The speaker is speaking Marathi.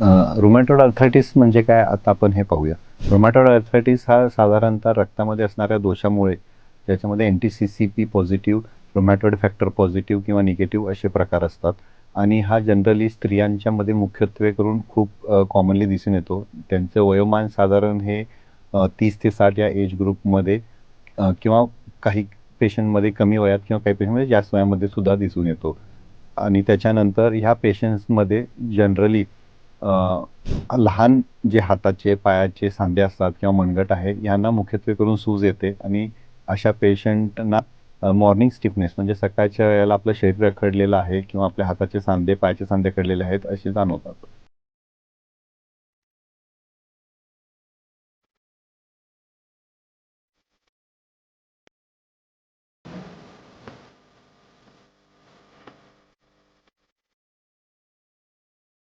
रोमॅटोड अर्थरायटिस म्हणजे काय? आता आपण हे पाहूया. रोमॅटोड अर्थरायटिस हा साधारणतः रक्तामध्ये असणाऱ्या दोषामुळे ज्याच्यामध्ये anti C C P positive rheumatoid factor positive किंवा निगेटिव्ह असे प्रकार असतात. आणि हा जनरली स्त्रियांच्यामध्ये मुख्यत्वे करून खूप कॉमनली दिसून येतो. त्यांचं वयोमान साधारण हे तीस ते साठ या एज ग्रुपमध्ये किंवा काही पेशंटमध्ये कमी वयात किंवा काही पेशंटमध्ये जास्त वयामध्ये सुद्धा दिसून येतो. आणि त्याच्यानंतर ह्या पेशंट्समध्ये जनरली लहान जे हाताचे पायाचे सांधे असतात किंवा मनगट आहे यांना मुख्यत्वे करून सूज येते आणि अशा पेशंटना मॉर्निंग स्टिफनेस म्हणजे सकाळच्या वेळेला आपलं शरीर रखडलेलं आहे किंवा आपल्या हाताचे सांधे पायाचे सांधे खडलेले आहेत असे जाणवतात.